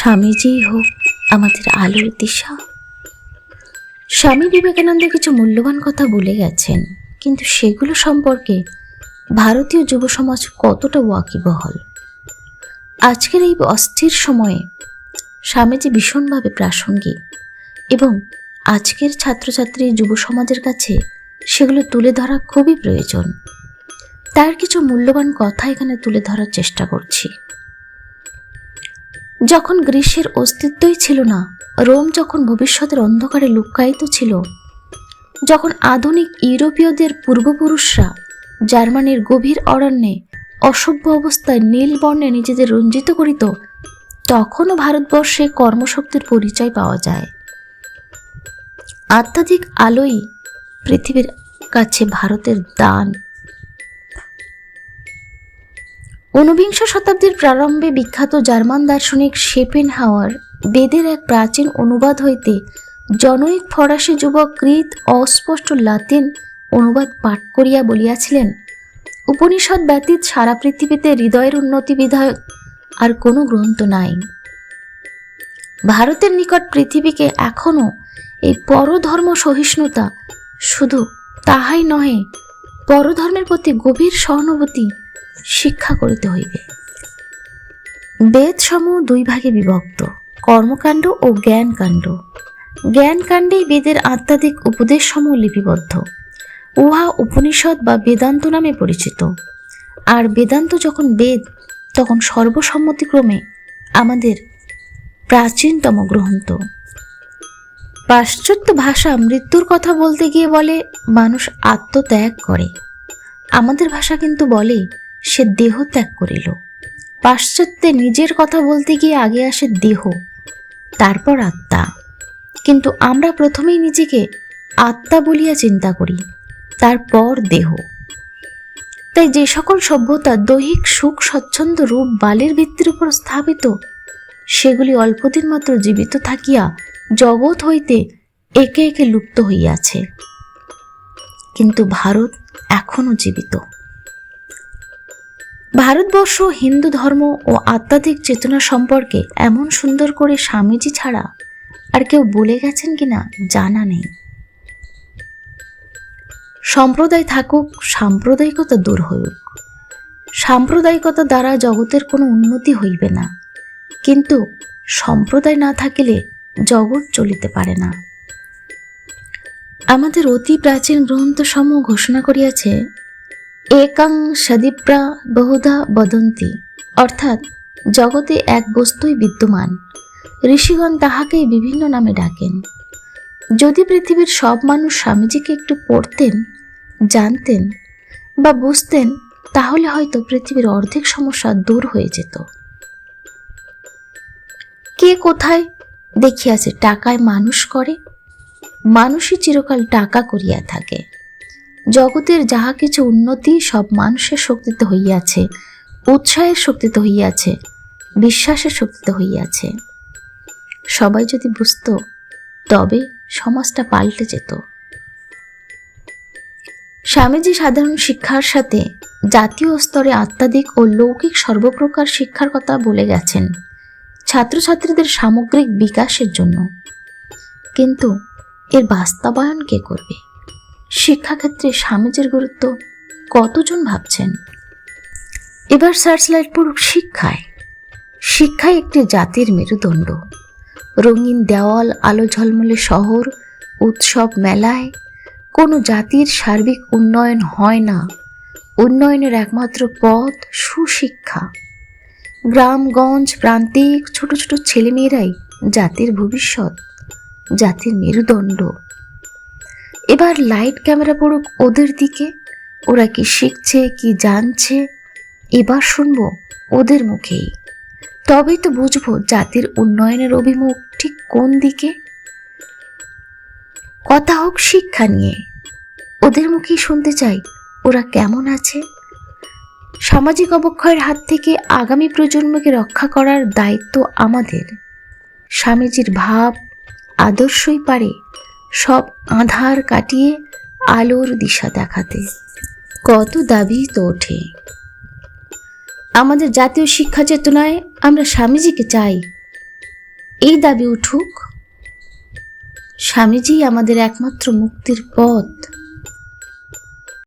স্বামীজিই হোক, আমাদের আলোর দিশা। স্বামী বিবেকানন্দ কিছু মূল্যবান কথা বলে গেছেন, কিন্তু সেগুলো সম্পর্কে ভারতীয় যুব সমাজ কতটা ওয়াকিবহল? আজকের এই অস্থির সময়ে স্বামীজি ভীষণভাবে প্রাসঙ্গিক এবং আজকের ছাত্রছাত্রী যুব সমাজের কাছে সেগুলো তুলে ধরা খুবই প্রয়োজন। তার কিছু মূল্যবান কথা এখানে তুলে ধরার চেষ্টা করছি। যখন গ্রীষ্মের অস্তিত্বই ছিল না, রোম যখন ভবিষ্যতের অন্ধকারে লুক্কায়িত ছিল, যখন আধুনিক ইউরোপীয়দের পূর্বপুরুষরা জার্মানির গভীর অরণ্যে অসভ্য অবস্থায় নীল বর্ণে নিজেদের রঞ্জিত করিত, তখনও ভারতবর্ষে কর্মশক্তির পরিচয় পাওয়া যায়। আত্মাধিক আলোই পৃথিবীর কাছে ভারতের দান। ঊনবিংশ শতাব্দীর প্রারম্ভে বিখ্যাত জার্মান দার্শনিক শেপেন হাওয়ার বেদের এক প্রাচীন অনুবাদ হইতে জনৈক ফরাসি যুবক কৃত অস্পষ্ট লাতিন অনুবাদ পাঠ করিয়া বলিয়াছিলেন, উপনিষদ ব্যতীত সারা পৃথিবীতে হৃদয়ের উন্নতি বিধায়ক আর কোনো গ্রন্থ নাই। ভারতের নিকট পৃথিবীকে এখনও এই পরধর্ম সহিষ্ণুতা শুধু তাহাই নহে, পরধর্মের প্রতি গভীর সহানুভূতি শিক্ষা করিতে হইবে। বেদ সমূহ দুই ভাগে বিভক্ত, কর্মকাণ্ড ও জ্ঞানকাণ্ড। জ্ঞানকাণ্ডেই বেদের আধ্যাত্মিক উপদেশ সমূহ লিপিবদ্ধ। উহা উপনিষদ বা বেদান্ত নামে পরিচিত। আর বেদান্ত যখন বেদ, তখন সর্বসম্মতিক্রমে আমাদের প্রাচীনতম গ্রন্থ। পাশ্চাত্য ভাষা মৃত্যুর কথা বলতে গিয়ে বলে, মানুষ আত্মত্যাগ করে। আমাদের ভাষা কিন্তু বলে সে দেহ ত্যাগ করিল। পাশ্চাত্যে নিজের কথা বলতে গিয়ে আগে আসে দেহ, তারপর আত্মা। কিন্তু আমরা প্রথমেই নিজেকে আত্মা বলিয়া চিন্তা করি, তারপর দেহ। তাই যে সকল সভ্যতা দৈহিক সুখ, স্বচ্ছন্দ রূপ, বালির ভিত্তির উপর স্থাপিত, সেগুলি অল্পদিন মাত্র জীবিত থাকিয়া জগৎ হইতে একে একে লুপ্ত হইয়াছে। কিন্তু ভারত এখনও জীবিত। ভারতবর্ষ, হিন্দু ধর্ম ও আধ্যাত্মিক চেতনা সম্পর্কে এমন সুন্দর করে স্বামীজি ছাড়া আর কেউ বলে গেছেন কিনা জানা নেই। সম্প্রদায় থাকুক, সাম্প্রদায়িকতা দূর হইক সাম্প্রদায়িকতা দ্বারা জগতের কোনো উন্নতি হইবে না। কিন্তু সম্প্রদায় না থাকিলে জগৎ চলিতে পারে না। আমাদের অতি প্রাচীন গ্রন্থসমূহ ঘোষণা করিয়াছে একাং সদীপ্রা বহুধা বদন্তি। অর্থাৎ জগতে এক বস্তুই বিদ্যমান। ঋষিগণ তাহাকেই বিভিন্ন নামে ডাকেন। যদি পৃথিবীর সব মানুষ স্বামীজিকে একটু পড়তেন, জানতেন বা বুঝতেন, তাহলে হয়তো পৃথিবীর অর্ধেক সমস্যা দূর হয়ে যেত। কে কোথায় দেখিয়াছে টাকায় মানুষ করে? মানুষই চিরকাল টাকা করিয়া থাকে। জগতের যাহা কিছু উন্নতি, সব মানুষের শক্তিতে হইয়াছে, উৎসাহের শক্তিতে হইয়াছে, বিশ্বাসের শক্তিতে হইয়াছে। সবাই যদি বুঝত, তবে সমাজটা পাল্টে যেত। স্বামীজি সাধারণ শিক্ষার সাথে জাতীয় স্তরে আত্মাধিক ও লৌকিক সর্বপ্রকার শিক্ষার কথা বলে গেছেন ছাত্রছাত্রীদের সামগ্রিক বিকাশের জন্য। কিন্তু এর বাস্তবায়ন কে করবে? শিক্ষাক্ষেত্রে স্বামীজির গুরুত্ব কতজন ভাবছেন? এবার সার্চলাইট পড়ুক শিক্ষায় শিক্ষাই একটি জাতির মেরুদণ্ড। রঙিন দেওয়াল, আলো ঝলমলে শহর, উৎসব মেলায়। কোনো জাতির সার্বিক উন্নয়ন হয় না। উন্নয়নের একমাত্র পথ সুশিক্ষা। গ্রামগঞ্জ প্রান্তিক ছোট ছোট ছেলেমেয়েরাই জাতির ভবিষ্যৎ, জাতির মেরুদণ্ড। এবার লাইট ক্যামেরা পড়ুক ওদের দিকে। ওরা কি শিখছে, কি জানছে? এবার শুনব ওদের মুখেই। তবেই তো বুঝব জাতির উন্নয়নের অভিমুখ ঠিক কোন দিকে। কথা হোক শিক্ষা নিয়ে। ওদের মুখেই শুনতে চাই ওরা কেমন আছে। সামাজিক অবক্ষয়ের হাত থেকে আগামী প্রজন্মকে রক্ষা করার দায়িত্ব আমাদের। স্বামীজির ভাব আদর্শই পারে সব আধার কাটিয়ে আলোর দিশা দেখাতে। কত দাবি তো ওঠে। আমাদের জাতীয় শিক্ষা চেতনায় আমরা স্বামীজিকে চাই। এই দাবি উঠুক, স্বামীজি আমাদের একমাত্র মুক্তির পথ।